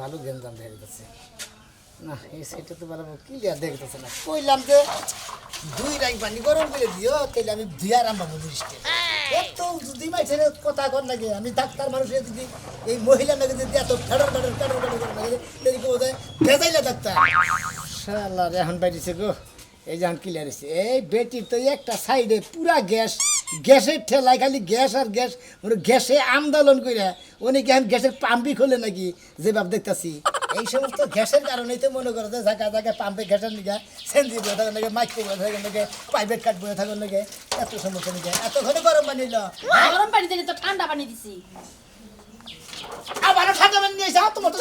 ভালো গেঞ্জাম দেখা যাচ্ছে না, এই সেটা তো ভালো ক্লিয়ার দেখতেছে না। কইলাম যে, দুই রাই পানি গরম করে দিও তাহলে আমি ধুয়ার আনবা বুঝিসতে এত যদি মাইছেন, কথা কর লাগে আমি ডাক্তার মানুষের যদি এই মহিলা নাকি যদি এত ফেডর ফেডর ফেডর ফেডর করে লাগে তাহলে কি বোধহয় ভেজাইলে ডাক্তার? শালা এখন বাইরেছে গো। এই যখন ক্লিয়ার এই বেটির তো একটা সাইডে পুরা গ্যাস গ্যাসের ঠেলায় খালি গ্যাস আর গ্যাস মানে গ্যাসে আন্দোলন করে অনেকে এখন গ্যাসের পাম্পই খোলে নাকি যে ভাব দেখতাছি। এই সমস্ত গ্যাসের কারণেই তো মনে করো যে জায়গা জায়গায় পাম্পে গ্যাসের নিগে সেন্সি বয়ে থাকার নাকি মাইক্রো বয়ে থাকার নাকি প্রাইভেট কাট বয়ে থাকার নাকি এত সমস্যা নিগে এত ঘরে গরম পানি নিল গরম পানি দিলি তো ঠান্ডা পানি দিছি। আবার ঠান্ডা পানি নিয়ে যাও তোমার তো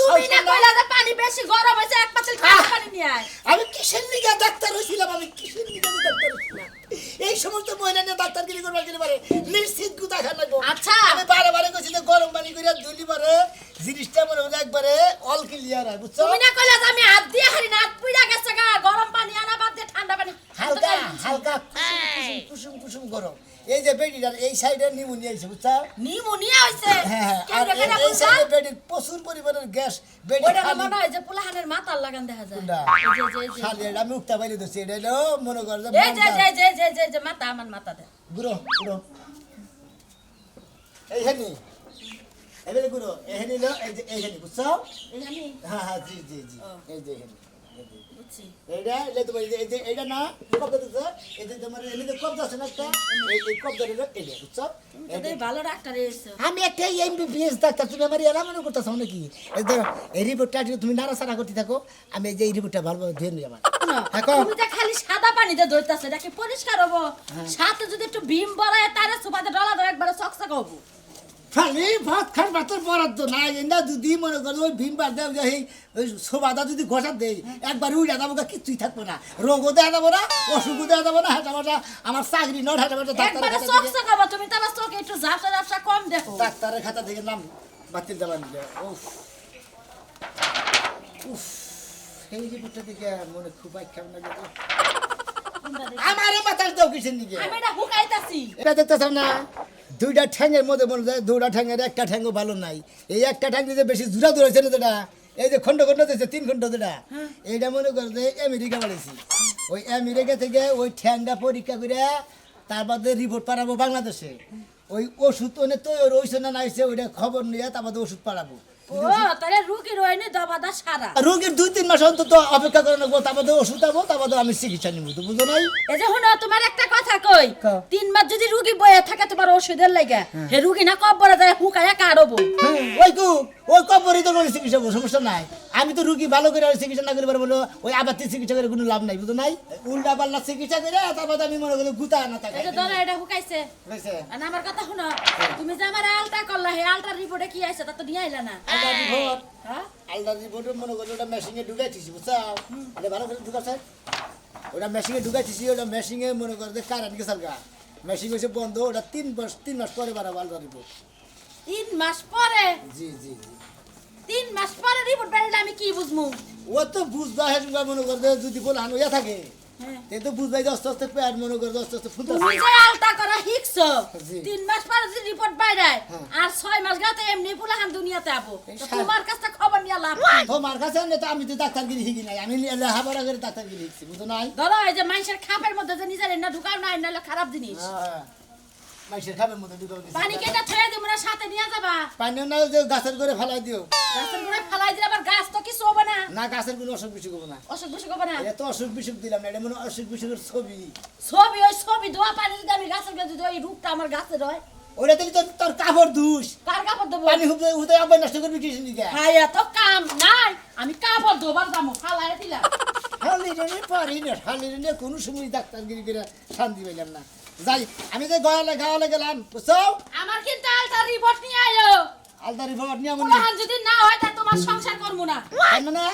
পানি বেশি গরম হয়েছে এক পাতিল ঠান্ডা পানি নিয়ে আয়। আমি কিসের লিগে ডাক্তার হয়েছিলাম আমি কিসের লিগে ডাক্তার হয়েছিলাম এই সমস্ত মহিলা নিয়ে ডাক্তার গিরি করবার গেলে পারে নিশ্চিত গুতা খান লাগবো আচ্ছা। আমি বারে বারে কইছি যে গরম পানি করে দুলি পারে জিনিসটা মনে হলো একবারে অল ক্লিয়ার হয় বুঝছ? তুমি না কইলা যে আমি হাত দিয়ে হারি না পুইরা গেছে গা গরম পানি আনা বাদ দিয়ে ঠান্ডা পানি। হালকা হালকা। কুসুম কুসুম কুসুম গরম। এই যে বেডিটার এই সাইডে নিমুনিয়া আছে বুঝছ? নিউমোনিয়া হইছে হ্যাঁ হ্যাঁ আর এই- এই? সাইডে বেডির প্রচুর পরিমাণের গ্যাস। বেডি মনে হয় যে পোলাহানের মাথার লাগান দেখা যায়? এই খালি এটা আমি উঠতে পারি তো সেটা হলো মনে কর যে এই যে যে যে যে যে যে মাথা আমার মাথা দে গুরু গুরু এইখানে এবারে গুরু এখানে হলো এই যে এইখানে বুঝছ? হ্যাঁ হ্যাঁ জি জি জি। এই যে এই। বুঝছি এইটা এলে তোমার এই যে- এইটা না কবজা দিচ্ছে এই যে তোমার এলে কবজা আছে না একটা? এই এই কবজা হলো এইটা বুঝছ? ভালো ডাক্তার এসছো। আমি একটা এমবিবিএস ডাক্তার তুমি আমার এরা মনে করতেছো নাকি? এই ধরো এই রিপোর্টটা তুমি নাড়াচাড়া করতে থাকো আমি এই যে এই রিপোর্টটা ভালোভাবে ধুয়ে নিই আমার শোনো, হ্যাঁ, কও। তুমি যে খালি সাদা পানিতে ধরতেছো এটা কি পরিষ্কার হব? সাথে যদি একটু ভীম বড়ায় তারে সুপাতে ডলা ধরে একবারে সকসক হব। খালি ভাত খান ভাতের বরাদ্দ নাই। না যদি মনে করো ওই ভিম বার দেয় এই ওই সোবাদা যদি ঘষা দেয় একবার উড়ে যাব গা কিচ্ছুই থাকব না। রোগও দেওয়া যাব না অসুখও দেওয়া যাব না হেঁটা মাটা আমার চাকরি নট হেঁটা সকসক হব তুমি তাহলে চোখে একটু ঝাপসা ঝাপসা কম দেখো। ডাক্তারের খাতা থেকে নাম বাতিল দেওয়া নিলে। উফ। উফ। সেই রিপোর্টটা থেকে মনে খুব আখ্যান লাগে। গো। আমারে মাথার দাও কিসের নিকে আমি এটা হুকাইতাছি। এটা দেখতেছ না? দুইটা ঠ্যাঙের মধ্যে মনে হয় দুটা ঠ্যাঙের একটা ঠ্যাঙ্গও ভালো নাই। এই একটা ঠ্যাং যে বেশি দূরা ধরেছে না যেটা এই যে খন্ড খন্ড দিয়েছে তিন খন্ড যেটা এইটা মনে করো যে আমেরিকা বাড়িয়েছি ওই আমেরিকা থেকে ওই ঠ্যাংটা পরীক্ষা করে তারপর রিপোর্ট পাঠাবো বাংলাদেশে। ওই ওষুধ ওনে তো ওইসব না নাইছে ওইটা খবর নিয়ে তারপর ওষুধ পাঠাবো। ও তাহলে রুগী রয়নি দবাদা সারা। রোগীর দুই তিন মাস অন্তত অপেক্ষা করে নেব তারপরে ওষুধ তারপরে আমি চিকিৎসা নিব তো বুঝো নাই? এই যে শুনো তোমার একটা কথা কই কও। তিন মাস যদি রুগী বয়ে থাকে তোমার ওষুধের লাগে হে রুগী না কব্বরে যায় হুকায়া কাড়বো ওই কু ওই কবরই তো চিকিৎসা সমস্যা নাই। আমি তো রুগী ভালো করে চিকিৎসা না করে পারব না, ওই আবার চিকিৎসা করে কোনো লাভ নাই বুঝো নাই? উল্টা পাল্লা চিকিৎসা করে তারপর আমি মনে করি গুতা না থাকে এই ধরো এটা হুকাইছে। আর আমার কথা শুনো তুমি যে আমার আলটা করলা হে আলটার রিপোর্টে কি আছে তা তো নিয়ে আইলা না। আলদা রিপোর্ট হ্যাঁ? আলদা রিপোর্ট মনে করি ওটা মেশিনে ঢুকাইছিস বুঝছ? এটা ভালো করে ঢুকাছে ওটা মেশিনে ঢুকাইছিস ওটা মেশিনে মনে করে যে কারেন্ট গেছে গা। মেশিন হয়েছে বন্ধ ওটা তিন মাস তিন মাস পরে বাড়াবো আলদা রিপোর্ট তিন মাস পরে? জি জি জি। তিন মাস পরে রিপোর্ট বেরোলে আমি কি বুঝমু ও তো বুঝবা হেসুকা মনে করবে যদি বলে হান হইয়া থাকে হ্যাঁ। তে তো বুঝবাই যে আস্তে আস্তে পেট মনে করবে আস্তে আস্তে ফুলতে তুমি যে আলটা করা জি। তিন মাস পরে যদি রিপোর্ট বাইরায় হ্যাঁ। আর ছয় মাস গাতে এমনি পুলাহান দুনিয়াতে আবো তো তোমার কাছে খবর নিয়ে লাভ? তোমার কাছে আনলে তো আমি তো ডাক্তারগিরি শিখি নাই আমি লেখাপড়া করে ডাক্তারগিরি শিখছি বুঝো নাই ধরো এই যে মানুষের খাপের মধ্যে যে নিজের এনে ঢুকাও না এনে খারাপ জিনিস হ্যাঁ। মাইসের মধ্যে ঢুকাও দিছি। পানি কেটে থয়ে দিব না সাথে নিয়ে যাবা। পানি না যে গাছের করে ফেলাই দিও। গাছের গুঁড়ে ফেলাই দিলে আবার গাছ তো কিছু হবে না। না গাছের কোনো অসুখ বিসুখ হব না। অসুখ বিসুখ হবে না। এত অসুখ বিসুখ দিলাম না এটা মনে অসুখ বিসুখের ছবি। ছবি ওই ছবি ধোয়া পানি যদি আমি গাছের গাছে যদি ওই রূপটা আমার গাছে রয় ওটা থেকে তো তোর কাপড় ধুস। কার কাপড় দেবো পানি হুদে হুদে আবার নষ্ট করবি কিছু নিকে? হাই এত কাম নাই। আমি কাপড় ধোবার যাব ফালাই দিলাম। হালি রে পারি না হালি রে কোনো সময় ডাক্তারগিরি করে শান্তি পাইলাম না। যাই আমি যে গয়ালে গাওয়ালে গেলাম বুঝছ? আমার কিন্তু আলতা রিপোর্ট নিয়ে আয়ো। আলতা রিপোর্ট নিয়ে আমি পুলাহান যদি না হয় তা তোমার সংসার করব না।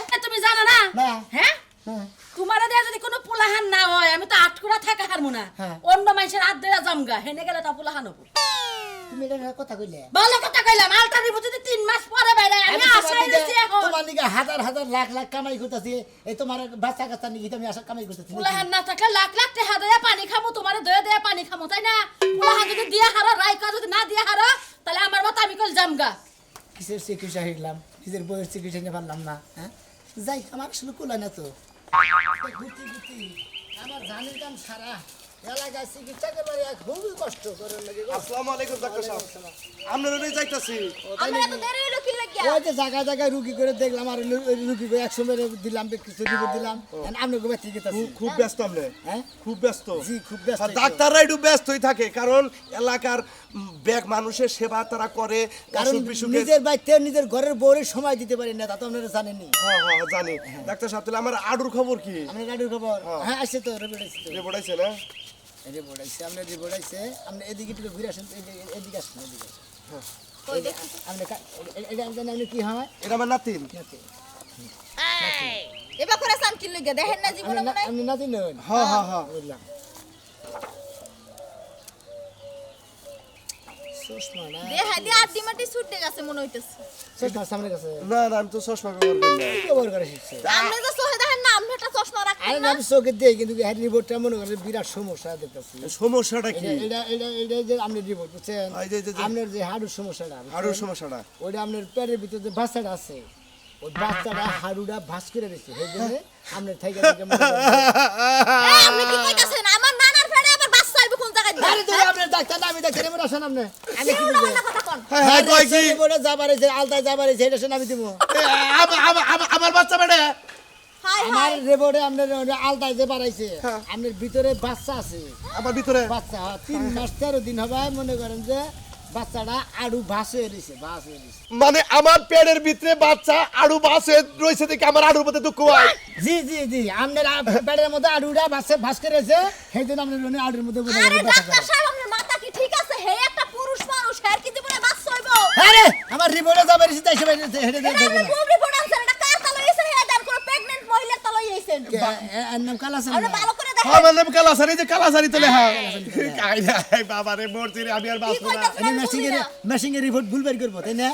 এ, তুমি জানো না? না। হ্যাঁ? হ্যাঁ। তোমার দেয়া যদি কোনো পুলাহান না হয় আমি তো আটকুড়া থাকা হারমু না। হ্যাঁ। অন্য মানুষের হাত দেয়া জামগা হেনে গেলে তা পুলাহান হব। তুমি এটা কথা কইলে? ভালো কথা কইলাম আলটা রিপোর্ট যদি তিন মাস পরে বাইরে আমি দিকে- রয়েছি এখন। তোমার দিকে হাজার হাজার লাখ লাখ কামাই করতেছি এই তোমার বাচ্চা কাচ্চা নিয়ে আমি আশা কামাই করতেছি পুলাহান না থাকলে লাখ লাখ টাকা দেয়া পানি খামো তোমার দয়া দেয়া পানি খামো তাই না? পুলাহান যদি দিয়ে হারো রাইকা যদি না দিয়ে হারো তাহলে আমার মতো আমি কল জামগা কিসের চিকিৎসা হিরলাম নিজের বইয়ের চিকিৎসা নিতে পারলাম না হ্যাঁ? যাই আমার আসলে কোলা না তো। আমার জানির দাম সারা। এলাকায় চিকিৎসা করে খুবই কষ্ট করে লাগে আসসালামু আলাইকুম ডাক্তার সাহেব। আপনার ওই যাইতাছি। আমরা এত দেরি হলো কি লাগিয়া? ওই যে জায়গায় জায়গায় রুগী করে দেখলাম আর রুগী করে একশো মেরে দিলাম কিছু রিপোর্ট দিলাম। আপনি গোবার থেকে খুব- খুব ব্যস্ত আপনি হ্যাঁ? খুব ব্যস্ত। জি খুব ব্যস্ত। ডাক্তাররা একটু ব্যস্তই থাকে কারণ এলাকার ব্যাগ মানুষের সেবা তারা করে কারণ নিজের বাড়িতে নিজের ঘরের বউরের সময় দিতে পারি না তা তো আপনারা জানেননি হ্যাঁ হ্যাঁ জানি। ডাক্তার সাহেব তাহলে আমার আডুর খবর কি? আপনার গাড়ির খবর? হ্যাঁ। আসছে তো রিপোর্ট আসছে তো। না? রিপোর্ট আসছে আপনার রিপোর্ট আসছে আপনি এদিকে একটু ঘুরে আসেন এদিকে আসুন এদিকে হয়। আমার নাতিন। এবার করে লাগিয়া দেখেন না জীবনে আপনি না- নাতি নন হ্যাঁ হ্যাঁ হ্যাঁ। বুঝলাম। সুষমা না? দেহা দিয়ে ছুটে গেছে মনে হইতেছে। সুষমা সামনে কাছে? না না আমি তো চশমা ব্যবহার করি না। কি করে শিখছে? আপনি তো চোখে দেখেন না আপনি একটা চশমা রাখেন আরে আমি চোখে দিই কিন্তু হ্যাঁ রিপোর্টটা মনে করেন বিরাট সমস্যা দেখতেছি। সমস্যাটা কি? এটা এটা এটা এটা যে আপনি রিপোর্ট বুঝছেন? এই যে- যে- যে- আপনার যে হাড়ুর সমস্যাটা বুঝছেন? সমস্যাটা। ওইটা আপনার পেটের ভিতরে যে বাচ্চাটা আছে ওই বাচ্চাটা হাড়ুটা ভাস করে দিচ্ছে সেই জন্য আপনার থেকে আপনি কি কইতাছেন? আমার ফেড়ে আবার বাচ্চা আইবে কোন জায়গায় দিয়ে? আরে তুমি আপনার ডাক্তার না আমি ডাক্তার এমন আসেন আপনি। আমি কি কেউ বুঝব না কথা কোন। হ্যাঁ হ্যাঁ কি? রিপোর্টে যাবার আছে আলতায় যাবার আছে এটা আমি দিব। এ, আম- আম- আম- আমার বাচ্চা বেড়ে। আমার হাই আপনার আলতায় যে বাড়াইছে আপনার ভিতরে বাচ্চা আছে। আমার ভিতরে? বাচ্চা হ্যাঁ, তিন মাস তেরো দিন হবে মনে করেন যে বাচ্চাটা আড়ু ভাস হয়ে রয়েছে ভাস হয়ে রয়েছে। মানে আমার পেটের ভিতরে বাচ্চা আড়ু বাসে রয়েছে দেখে আমার আড়ুর মধ্যে দুঃখ হয়। জি জি জি আপনার পেটের মধ্যে আড়ুটা ভাসে ভাস করেছে সেই জন্য আপনার মনে আড়ুর মধ্যে মনে আরে ডাক্তার সাহেব আপনার মাথা কি ঠিক আছে? হে একটা পুরুষ মানুষ হের কি জীবনে বাচ্চা হইব? আরে আমার রিপোর্টে যাবার এসে তাই সবাই হেঁটে এটা দেখবে কোন রিপোর্ট আনছেন এটা কার তলায় এসেছেন হে দান করে প্রেগন্যান্ট মহিলার তলায় এসেছেন? এর নাম কালাস আপনি ভালো করে আমার নাম কালাসারি যে কালাসারি তোলে হ্যাঁ বাবা রে মরছি আমি আর কি বাঁচবো না। আমি মেশিং এর মেশিং এর রিপোর্ট ভুল বের করব তাই না?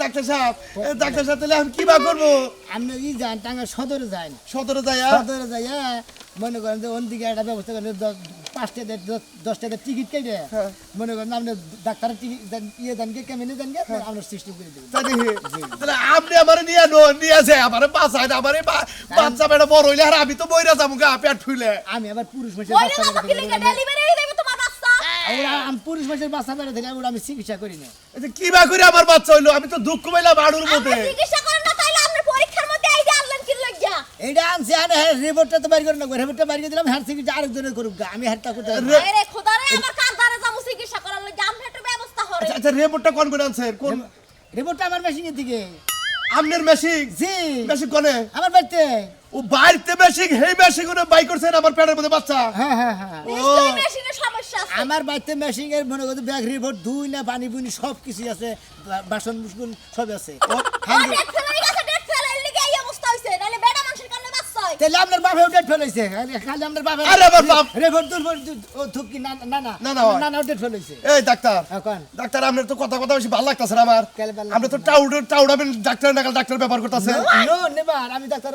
ডাক্তার সাহেব ডাক্তার সাহেব তাহলে আমি কি বা করব? আপনি ই যান টাঙ্গা সদরে যান। সতেরো যায় সদরে যাই মনে করেন যে ওদিকে একটা ব্যবস্থা করেন দশ- দশটা দিয়ে টিকিট কেটে মনে করেন আপনি ডাক্তারের টিকিট ইয়ে দেনকে কেমনে দেনকে আপনার সিস্টেম করে দেবেন তাই তাহলে আপনি আমার নিয়ে নো- নিয়ে যায় আমার আমার বাচ্চা বেটা বড় হইলে আর আমি তো বইরা যাব গা পেট ফুলে আমি আবার পুরুষ মাসের বাচ্চা আমি পুরুষ মাসের বাচ্চা বেড়ে থেকে আমি চিকিৎসা করি না। এই কি বা করে আমার বাচ্চা হইল আমি তো দুঃখ পাইলাম আড়ুর মধ্যে। চিকিৎসা করেন না তাইলে আপনি পরীক্ষার মধ্যে এই যে আনলেন কি লাগিয়া এইটা আনছি আনে হ্যাঁ রিপোর্টটা তো বাইর করে নেব রিপোর্টটা বাইর করে দিলাম হ্যাঁ চিকিৎসা আরেকজনের করুক গা, আমি হ্যাঁ করতে পারব না। আরে আমার কার দ্বারা যাব চিকিৎসা করার লাগি আমি একটা ব্যবস্থা করে। আচ্ছা রিপোর্টটা কোন করে আনছেন কোন রিপোর্টটা আমার মেশিনের দিকে। আমনের মেশিন জি। মেশিন কোনে? আমার বাড়িতে। ও বাড়িতে মেশিন হেই মেশিন করে বাই করছেন আমার পেটের মধ্যে বাচ্চা? হ্যাঁ হ্যাঁ হ্যাঁ। মেশিনের সমস্যা আছে। আমার বাড়িতে মেশিং এর মনে করতে ব্যাগ রিপোর্ট দুই না পানি বুনি সব কিছু আছে বাসন মুসকুন সব আছে। ও হ্যাঁ ডেট ফেলে গেছে ডেট ফেলে এর লাগি এই অবস্থা হইছে নালে বেটা মানুষের কারণে বাচ্চা হয় তাহলে আপনার বাপে ডেট ফেলাইছে। খালি আপনার বাপে আরে আমার বাপ। ও থুকি না না না না, না, না ডেট ফেলাইছে। এই ডাক্তার। এখন ডাক্তার আপনার তো কথা কথা বেশি ভালো লাগতেছে না আমার। আপনি তো টাউড টাউডাবেন ডাক্তার নাকাল ডাক্তার ব্যাপার করতেছেন নো নেবার। আমি ডাক্তার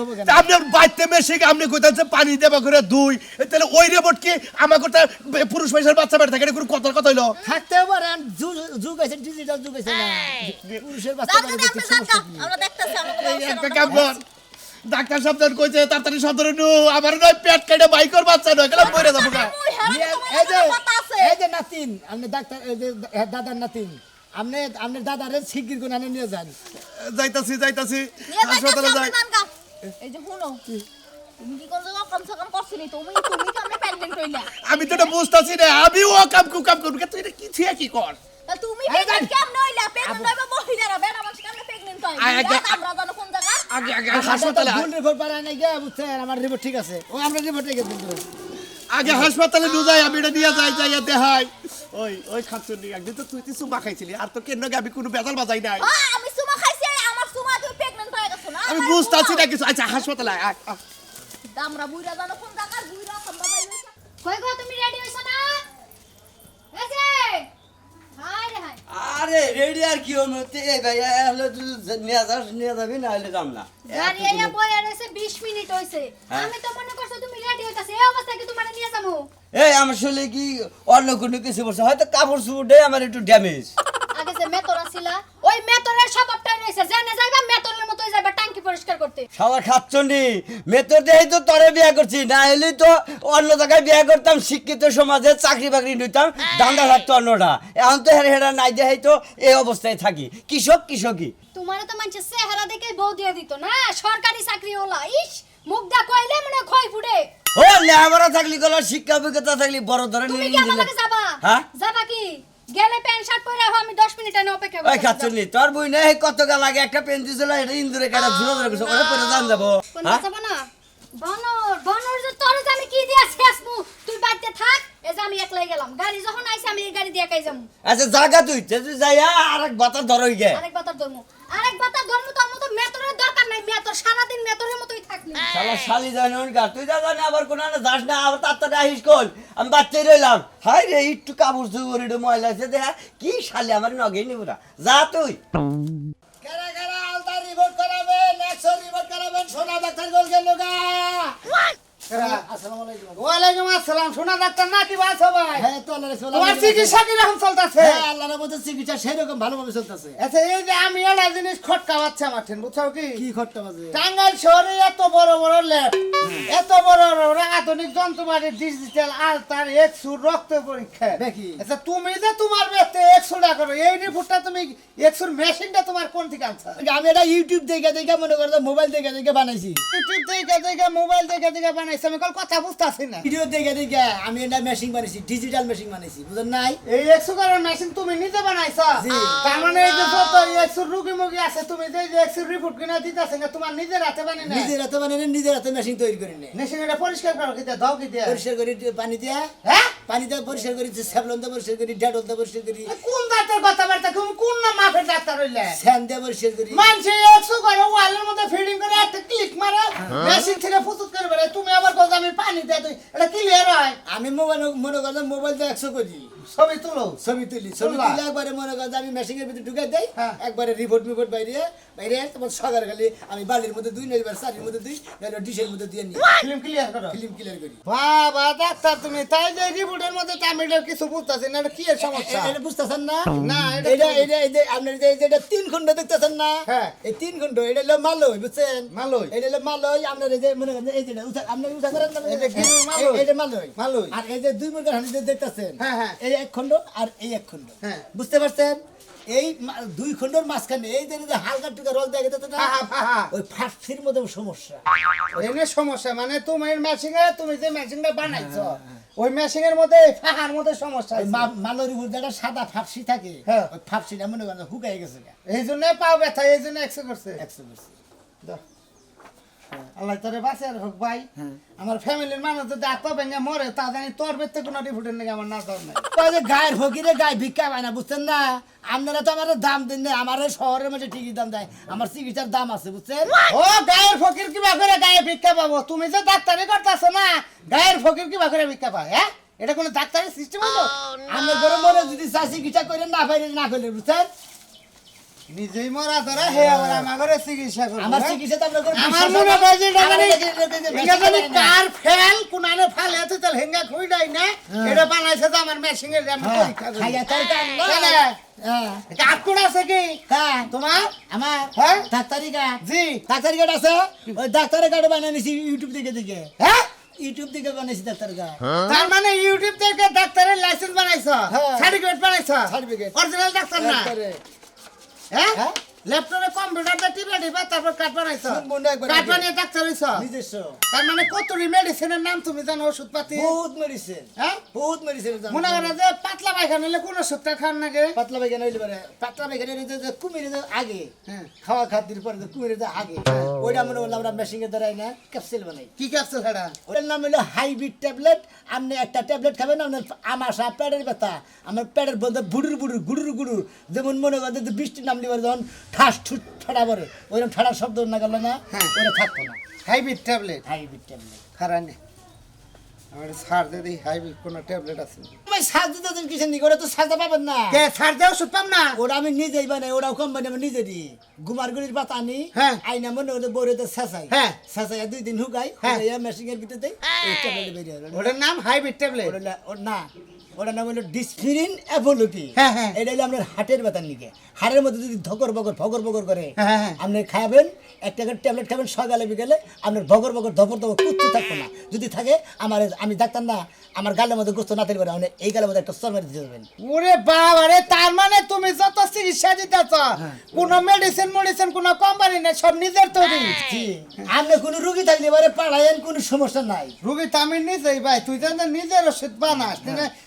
হব কেন? আপনি বাড়িতে মেশিন আপনি কইতাছেন পানি দেবা করে দুই। তাহলে ওই রিপোর্ট কি আমার কথা পুরুষ পয়সার বাচ্চা বেড়ে থাকে কোনো কথা হইল? থাকতেও পারেন যু- যুগ আছে ডিজিটাল যুগ আছে না। পুরুষের বাচ্চা? আমরা দেখতেছি আমরা ডাক্তার সাবধান কইছে তাড়াতাড়ি সদরে নু আমার নয় পেট কেটে বাইকর বাচ্চা নয় গেলাম বইরে যাব তোমার এই যে কথা আছে। এই যে নাতিন আপনি ডাক্তার এই যে হ্যাঁ, দাদার নাতিন আপনি আপনার দাদারে শিগগির করে আনে নিয়ে যান। যাইতাছি যাইতাছি। হাসপাতালে যাই। এই যে শুনো তুমি কি কোন জায়গা কম কম করছিলি তুমি তুমি তো আমি আমি তো এটা বুঝতাছি না আমিও কাম কু কাম করব। তুই এটা কি থিয়া কি কর? তুমি। কেমন হইলা? মহিলারা বেটা মানুষ কেমন প্রেগনেন্ট হয়? আমরা জানো কোন জায়গা আগে আগে হাসপাতালে। ভুল রিপোর্ট পাঠায় নাই গা বুঝছেন? আমার রিপোর্ট ঠিক আছে। ও আমরা রিপোর্ট রেখে দিন আগে হাসপাতালে যাই আমি এটা নিয়ে যাই যাইয়া দেখাই ওই ওই খাচ্ছর নি একদিন তো তুই তুই চুমা খাইছিলি আর তো কেন আমি কোনো বেজাল বাজাই নাই। হ্যাঁ আমি সুমা খাইছি আমার সুমা তুমি প্রেগনেন্ট হয়ে গেছো না? আমি বুঝতাছি না কিছু। আচ্ছা হাসপাতালে আয়, আয় আয়। বুইরা জানো কোন জায়গা বুইরা আমরা যাই কই গো তুমি রেডি হইছো না? এই আরে রেডি আর কি হলো তে এই ভাই হলে তুই নিয়ে যাস নিয়ে যাবি না হলে যাম না। গাড়ি আইয়া বই আর এসে 20 মিনিট হইছে। হ্যাঁ। আমি তো মনে করছ তুমি রেডি হইতাছে এই অবস্থায় কি তোমারে নিয়ে যাব? এই আমার শরীরে কি অন্য কোনো কিছু বলছে হয়তো কাপড় চুপড়ে আমার একটু ড্যামেজ আগে যে মেতর ওই মেতরের স্বভাবটাই রয়েছে। জেনে যাইবা মেতরের মতোই যাইবা টাঙ্কি পরিষ্কার করতে। শালা খাচ্ছনি? মেতর দেই তো তরে বিয়া করছি। না হলে তো অন্য জায়গায় বিয়া করতাম শিক্ষিত সমাজে চাকরি বাকরি নিতাম দান্দা থাকতো অন্যটা এখন তো হেরা হেরা নাই দেখাই তো এই অবস্থায় থাকি। কৃষক কৃষকই। তোমারে তো মানছে চেহারা দেখে বউ দিয়ে দিত। না সরকারি চাকরি ওলা। ইস মুখ দা কইলে মনে খই ফুটে। ও লেখাপড়া থাকলি গেল শিক্ষা অভিজ্ঞতা থাকলি বড় ধরে তুমি কি যাবা? হ্যাঁ? যাবা কি? গেলে প্যান্ট শার্ট পরে আমি 10 মিনিট অপেক্ষা ওই করতে খাচ্ছনি তোর বই না এই কত গা লাগে? একটা পেন দিছিল এটা ইন্দুরে কাটা ঝুলো ধরে গেছে ওরে পরে জান যাব। কোন হ্যাঁ? যাবা না? বনর বনর যে তোর আমি কি দিয়া শেষ মু? তুই বাড়িতে থাক এই যে আমি একলাই গেলাম। গাড়ি যখন আইছে আমি এই গাড়ি দিয়ে একাই যাব। আচ্ছা জাগা তুই তুই যাইয়া আরেক বাতা ধরই গে আরেক বাতার ধর্ম। আরেক বাতার ধর্ম তোর মতো মেতরের দরকার নাই। মেতর সারাদিন মেতরের মতোই থাকলি শালা শালি জানি গা তুই যা জানি আবার কোন না যাস না আবার তাড়াতাড়ি আহিস কল আমি বাচ্চাই রইলাম। হাই রে একটু কাপড় চুপড় একটু ময়লা আছে দেখা কি শালি আমার নগে নিব না। যা তুই। কারা কারা আলতা রিপোর্ট করাবেন একশো রিপোর্ট করাবেন সোনা ডাক্তার গোল গেল গা আসসালামু আলাইকুম ওয়ালাইকুম আসসালাম। শোনা ডাক্তার না কি বাস হ্যাঁ তো আল্লাহর তোমার চিকিৎসা কীরকম চলতেছে? হ্যাঁ আল্লাহর মধ্যে চিকিৎসা সেরকম ভালোভাবে চলতেছে। আচ্ছা এই যে আমি একটা জিনিস খটকা পাচ্ছি আমার ঠেন বুঝছ কি? কি খট্টা বাজে টাঙ্গাইল শহরে এত বড় বড় ল্যাব এত বড় বড় আধুনিক যন্ত্রপাতি ডিজিটাল আলতার এক্সুর রক্ত পরীক্ষা। দেখি। আচ্ছা তুমি যে তোমার ব্যক্তি এক্সুটা করো এই রিপোর্টটা তুমি এক্সুর মেশিনটা তোমার কোন থেকে আনছো? আমি এটা ইউটিউব দেখে দেখে মনে করো মোবাইল দেখে দেখে বানাইছি। ইউটিউব দেখে দেখে মোবাইল দেখে দেখে বানাইছে। আমি কল কথা বুঝতেছি না। ভিডিও দেখে দেখে আমি এটা মেশিন বানাইছি ডিজিটাল মেশিন বানাইছি নাই? এই একশো করার মেশিন তুমি নিজে বানাইছো। তার মানে এই যে যত একশো রুগী মুগী আছে তুমি যে একশো রিপোর্ট কিনা দিতেছে না তোমার নিজের হাতে বানি না নিজের হাতে বানিয়ে নিজের হাতে মেশিন তৈরি করে নে মেশিন এটা পরিষ্কার করো কি দাও কি দিয়া? পরিষ্কার করি পানি দিয়া। হ্যাঁ? পানি দিয়ে পরিষ্কার করি দিয়ে পরিষ্কার করি ডেটল দিয়ে পরিষ্কার করি। কোন কোন না মাফের ডাক্তার হইলে? স্যান দিয়ে পরিষ্কার করি মানুষে একশো করে ওয়ালের মধ্যে ফিডিং করে একটা ক্লিক মারে মেশিন থেকে ফুতুত করে বেড়ে তুমি আবার কথা আমি পানি দিয়ে তুই এটা ক্লিয়ার হয়। আমি মোবাইল মনে করলাম মোবাইল দিয়ে একশো করি। ছবি তুলো। ছবি তুলি ছবি? তুলে। একবারে মনে করেন যে আমি মেশিনের ভিতরে ঢুকে দেই হ্যাঁ। একবারে রিপোর্ট মিপোর্ট বাইরে বাইরে তোমার সকাল খালি আমি বালির মধ্যে দুই নইবার চারির মধ্যে দুই নইলে ডিশের মধ্যে দিয়ে নিই। ফিল্ম ক্লিয়ার করো। ফিল্ম ক্লিয়ার করি। বাবা ডাক্তার তুমি তাই যে রিপোর্টের মধ্যে টামিটার কিছু বুঝতেছি না কি সমস্যা? এটা বুঝতেছেন না? না, এটা এটা আপনার যে যে এটা তিন খণ্ড দেখতেছেন না হ্যাঁ। এই তিন খণ্ড এটা হলো মালয় বুঝছেন মালয়। এটা হলো মালয় আপনার এই যে মনে করেন এই যে আপনার উঠা করেন এটা মালয়। মালয় মালয়। আর এই যে দুই মুখের হাঁড়ি দেখতেছেন হ্যাঁ, হ্যাঁ। এই এক খণ্ড আর এই এক হ্যাঁ। বুঝতে পারছেন এই দুই খণ্ডের মাঝখানে এই যে হালকা টুকা রোগ দেখা। ওই ফাঁসির মধ্যে সমস্যা এনে সমস্যা মানে তোমার মেশিনে তুমি যে মেশিনটা বানাইছো ওই মেশিনের মধ্যে এই ফাহার মধ্যে সমস্যা ওই আছে। মা- মালয়ের উপর যেটা সাদা ফাপসি থাকে হ্যাঁ। ওই ফাপসিটা মনে করেন হুকাই গেছে। এই জন্য পা ব্যথা এই জন্য এক্সে করছে একশো percent। দাও। আল্লাহ তোরে বাঁচে আর হোক ভাই। হ্যাঁ। আমার ফ্যামিলির মানুষ যদি আত্মা ভেঙে মরে তা জানি তোর বেতে কোনো রিপোর্টের নাকি আমার না দাও নাই যে গায়ের ফকিরে গায়ে ভিক্ষা পায় না বুঝছেন না? আপনারা তো আমার দাম দিন না আমার শহরের মধ্যে ঠিকই দাম দেয়। আমার চিকিৎসার দাম আছে বুঝছেন? ও গায়ের ফকির কিবা করে গায়ে ভিক্ষা পাবো? তুমি যে ডাক্তারি করতেছো না গায়ের ফকির কিবা করে ভিক্ষা পায় হ্যাঁ? এটা কোনো ডাক্তারি সিস্টেম হলো আমরা গরম মনে যদি চা চিকিৎসা করে না পাইলে না করলে বুঝছেন? নিজেই মরা ধরা হে আবার আমার চিকিৎসা করব আমার হ্যাঁ? চিকিৎসা তো আমার মনে হয় যে এটা মানে কার ফেল কোনানে ফালে আছে তাহলে হেঙ্গা খুই দেয় না। এটা বানাইছে তো আমার মেশিনের আমি পরীক্ষা করি। খাইয়া তাই কান না। তাহলে হ্যাঁ। কাকুর আছে কি? হ্যাঁ। তোমার? আমার হ্যাঁ? ডাক্তারি কার্ড। জি। ডাক্তারি কার্ড আছে? ওই ডাক্তারের কার্ড বানিয়ে নিছি ইউটিউব থেকে দেখে। হ্যাঁ? ইউটিউব থেকে বানিয়েছি ডাক্তার কার্ড। তার মানে ইউটিউব থেকে ডাক্তারের লাইসেন্স বানাইছো? হ্যাঁ। সার্টিফিকেট বানাইছো? Certificate। অরিজিনাল ডাক্তার না? হ্যাঁ হ্যাঁ? ল্যাপটপে কম্পিউটারটা টিপে টিপে তারপর বানাইছো। কার্ড আগে। বানিয়ে ডাক্তার হইছো? তার মানে কত মেডিসিনের নাম তুমি জানো ওষুধ পাতি বহুত মেডিসিন হ্যাঁ? বহুত মেডিসিন মনে করে যে পাতলা পায়খানা হলে কোন ওষুধটা খান নাকি? পাতলা পায়খানা হইলে পারে পাতলা পায়খানা হইলে যে কুমিরে যে আগে হ্যাঁ। খাওয়া খাদ্যের পরে যে কুমিরে যে আগে ওইটা মনে করলাম আমরা মেশিনে দ্বারাই না ক্যাপসুল বানাই। কি ক্যাপসুল ছাড়া ওটার নাম হলো হাইব্রিড ট্যাবলেট আপনি একটা ট্যাবলেট খাবেন আপনার আমাশা পেটের ব্যথা। আমার পেটের বন্ধ বুড়ুর বুড়ুর গুড়ুর গুড়ুর। যেমন মনে করেন বৃষ্টি নামলি যখন ঠাস ঠুট ঠাড়া পরে ওইরকম ঠাড়ার শব্দ না গেল না হ্যাঁ। ওটা থাকতো না। হাইব্রিড ট্যাবলেট হাইব্রিড ট্যাবলেট খারানে আমার সার দে দিই হাই কোন ট্যাবলেট আছে। ভাই সাজ দিতে দিন কিসের নিকে ওরা তো সাজা পাবেন না। কে সার দে ওষুধ পাম না? ওরা আমি নিজেই বানাই ওরাও কোম্পানি আমি নিজেরই গুমারগুলির পাতা আনি হ্যাঁ। আইনা মনে ওদের বড়তে ছেঁচাই হ্যাঁ। দুই দিন হুকাই হ্যাঁ। মেশিনের ভিতরে দেই এই ট্যাবলেট বেরিয়ে গেল। ওটার নাম হাইব্রিড ট্যাবলেট না- ওর না ওটার নাম হলো ডিসফিরিন অ্যাভোলুপি হ্যাঁ, হ্যাঁ। এটা হলো আপনার হাটের ব্যথার নিকে হাড়ের মধ্যে যদি ধকর বগর ভগর বগর করে হ্যাঁ, হ্যাঁ। আপনি খাবেন একটা করে ট্যাবলেট খাবেন সকালে বিকেলে আপনার ভগর বগর ধপর ধপর কুচ্ছু থাকবে না। যদি থাকে আমার আমি ডাক্তার না আমার গালের মধ্যে গোস্ত না তেল আপনি এই গালের মধ্যে একটা সর মেরে দিতে পারবেন। ওরে বাবা রে তার মানে তুমি যত চিকিৎসা দিতেছ কোন মেডিসিন মেডিসিন কোন কোম্পানি নেই সব নিজের তৈরি। জি আপনি কোনো রুগী থাকলে এবারে পাড়ায়েন কোনো সমস্যা নাই। রুগী তো আমি নিজেই ভাই তুই তো নিজের ওষুধ বানাস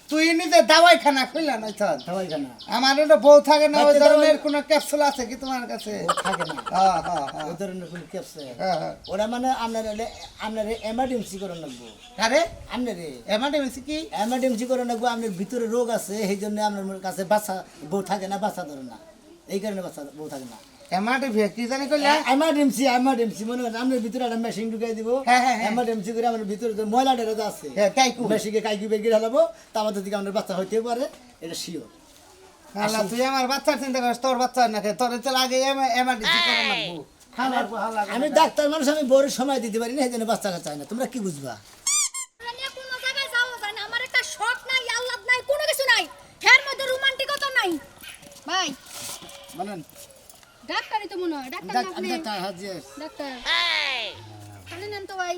তুই না- তুই নিজে দাওয়াই খানা খুললা না সবাইখানা আমার একটা বউ থাকে না ওই ধরনের কোনো ক্যাপসুল আছে কি তোমার কাছে? থাকে না। হ্যাঁ হ্যাঁ ওই ধরনের কোনো ক্যাপসে হ্যাঁ। ওরা মানে আপনার আপনার এমার্জেন্সি করে রাখব। আরে আপনার এমার্জেন্সি কি? এমার্জেন্সি করে রাখব আপনার ভিতরে রোগ আছে সেই জন্য আপনার কাছে বাচ্চা বউ থাকে না বাচ্চা ধরে না। এই কারণে বাচ্চা বউ থাকে না। এমার্জেন্সি কি জানি কইলা? এমার্জেন্সি এমার্জেন্সি মনে করেন আপনার ভিতরে একটা মেশিন ঢুকাই দিব। হ্যাঁ, হ্যাঁ, হ্যাঁ। এমার্জেন্সি করে আমার ভিতরে ময়লা ডেরা আছে হ্যাঁ, কাইকু। মেশিনকে কাইকু বের করে হলাবো তা আমাদের দিকে আমাদের বাচ্চা হইতে পারে এটা শিওর আল্লাহ তুই আমার বাচ্চার চিন্তা করিস তোর বাচ্চা নাকি তোর তো লাগে এমার্জেন্সি করে লাগবো। আমি ডাক্তার মানুষ আমি বড় সময় দিতে পারি না এই জন্য বাচ্চা কাচ্চা হয় না। তোমরা কি বুঝবা? আমরা নিয়ে কোনো জায়গায় যাওয়া যায় না। আমার একটা শখ নাই কোনো কিছু নাই। রোমান্টিকতা নাই। বলেন। তো মনে হয়। ডাক্তার না আপনি ডাক্তার হাজির ডাক্তার। খালি নেন তো ভাই।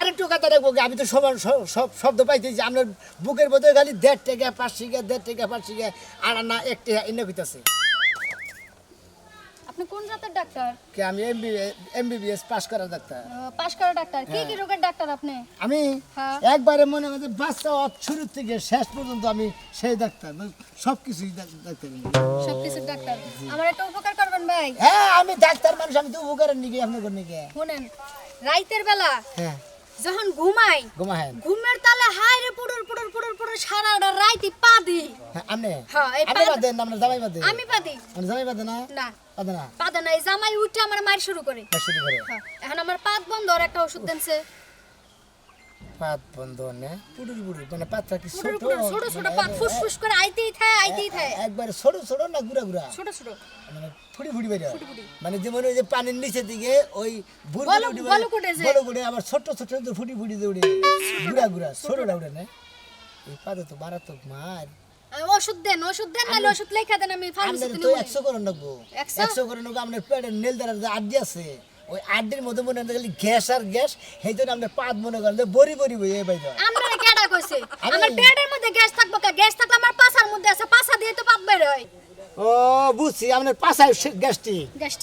আরেকটু কথা রাখব আমি তো সবার সব- সব শব্দ পাইতেছি আমরা বুকের মধ্যে খালি দেড় টাকা পাঁচ টাকা দেড় টাকা পাঁচ টাকা আর না এক টাকা এনে কইতাছে। আপনি কোন জাতের ডাক্তার? কি আমি এমবিবিএস পাস করা ডাক্তার। পাশ করা ডাক্তার। কি কি রোগের ডাক্তার আপনি? আমি হ্যাঁ। একবারে মনে মধ্যে বাচ্চা শুরু থেকে শেষ পর্যন্ত আমি সেই ডাক্তার মানে সব কিছুই ডাক্তার। সব কিছুর ডাক্তার। আমার একটা উপকার করবেন ভাই। হ্যাঁ আমি ডাক্তার মানুষ আমি তো উপকারের নিকে আপনার নিকে শুনেন রাইতের বেলা হ্যাঁ। যখন ঘুমাই ঘুমায় ঘুমের তালে হাই রে পুরুর পুরুর পুরুর পুরুর সারাটা রাইতে পা দি। আমি আপনি হ্যাঁ, এই পা- আপনার জামাই বাদে আমি পা দি জামাই বাদে না? না। বাদে না। পা না জামাই উঠে আমার মার শুরু করে। হ্যাঁ, শুরু করে। হ্যাঁ, এখন আমার পাত বন্ধ আর একটা ওষুধ দেনছে। পাত বন্ধ না পুডুর পুডুর মানে পাতটা কি ছোট ছোট ছোট মানে পাত ফুস ফুস করে আইতেই থাকে আইতেই থাকে একবার ছোট ছোট না গুড়া গুড়া? ছোট ছোট। মানে বেরোয় ফুটি ফুটি। মানে যেমন ওই যে পানির নিচের দিকে ওই যে। বলো কুটে আবার ছোট ছোট ফুটি ফুটি যে উড়ে গুড়া গুড়া ছোটটা উড়ে না। এই পাতে তো মারাত্মক মার। ওষুধ দেন ওষুধ দেন নাহলে ওষুধ লেখা দেন আমি ফার্মেসিতে তো নিয়ে একশো করে নেব। একশো? একশো করে নেব আপনার পেটের নেল দ্বারা যে আড্ডি আছে ওই আড্ডির মধ্যে মনে হয় খালি গ্যাস আর গ্যাস সেই জন্য আপনার পাত মনে করলে বড়ি বড়ি বই এই বাইরে আপনারা কেডা কইছে? আমি- আমার পেটের মধ্যে গ্যাস থাকব গ্যাস থাকলে আমার পাছার মধ্যে আছে পাছা দিয়ে তো পাত বের হয়। ও বুঝছি আপনার পাশায় গ্যাসটি।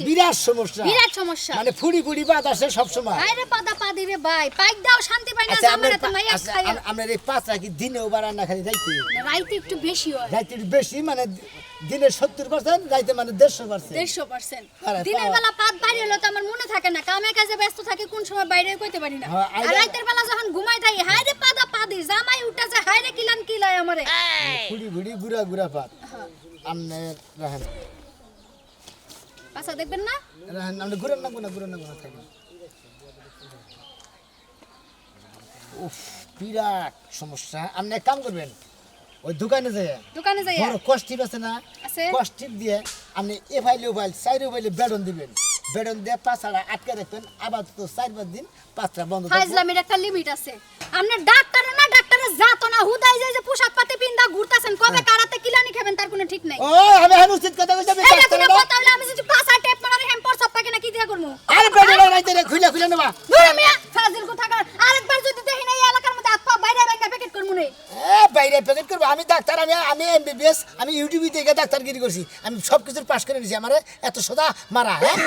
বিরাট সমস্যা। বিরাট সমস্যা। মানে ফুড়ি ফুড়ি বাত আসে সবসময়। আরে পাদা পাদি রে ভাই পাইক দাও শান্তি পাই না আচ্ছা আপনার তো মাইয়া আচ্ছা, খাইয়া আপনার এই পাঁচটা কি দিনেও বাড়ান না খালি রাইতে রাইতে একটু বেশি হয়। রাইতে একটু বেশি মানে দিনে সত্তর পার্সেন্ট রাইতে মানে দেড়শো পার্সেন্ট। দেড়শো পার্সেন্ট। আরে দিনের বেলা পাত বাইরে হলো তো আমার মনে থাকে না কামে কাজে ব্যস্ত থাকে কোন সময় বাইরে কইতে পারি না। হ্যাঁ, আর রাইতের বেলা যখন ঘুমাই থাকি হাই রে পাদা পাদি জামাই উঠেছে হাই রে কিলান কিলায় আমারে। ফুড়ি ফুড়ি গুড়া গুড়া পাত রাহেন দেখবেন না? রাহেন আপনি ঘুরেন না গুনা ঘুরেন না গুনা থাকেন উফ বিরাট সমস্যা। আপনি এক কাম করবেন ওই দোকানে যায় দোকানে যাই বড় কষ্টিপ আছে না আছে। কষ্টিপ দিয়ে আপনি এ ফাইলে ও ফাইল সাইডে ফাইলে বেডন দিবেন। বেডন দিয়ে পাঁচটা আটকে রাখবেন আবার তো চার পাঁচ দিন পাঁচটা বন্ধ। ফাইজলামের একটা লিমিট আছে। আপনার ডাক্তার না ডাক্তারের জাতো না হুদাই যায় যে পোশাক পাতি পিন্দা ঘুরতাছেন কবে হ্যাঁ। কারাতে কিলানি খাবেন তার কোনো ঠিক নাই। ও আমি এখন উচিত কথা কইছি আমি এই ডাক্তার দেখুন না। কথা হলে আমি যদি পাঁচা টেপ মারার হ্যাম পর সপ্তাহে না কি দিয়া করব আরে বেডন রাইতে রে খুলে খুলে নেবা। ধরে মিয়া ফাজিল কোথাকার? আরেকবার যদি দেখি না এই এলাকার মধ্যে আপা বাইরে বাইরে প্যাকেট করব না। এ বাইরে প্যাকেট করব। আমি ডাক্তার আমি আমি এমবিবিএস আমি ইউটিউবে দেখে ডাক্তারগিরি করছি। আমি সব কিছুর পাশ করে নিয়েছি আমার। এত সোজা মারা হ্যাঁ?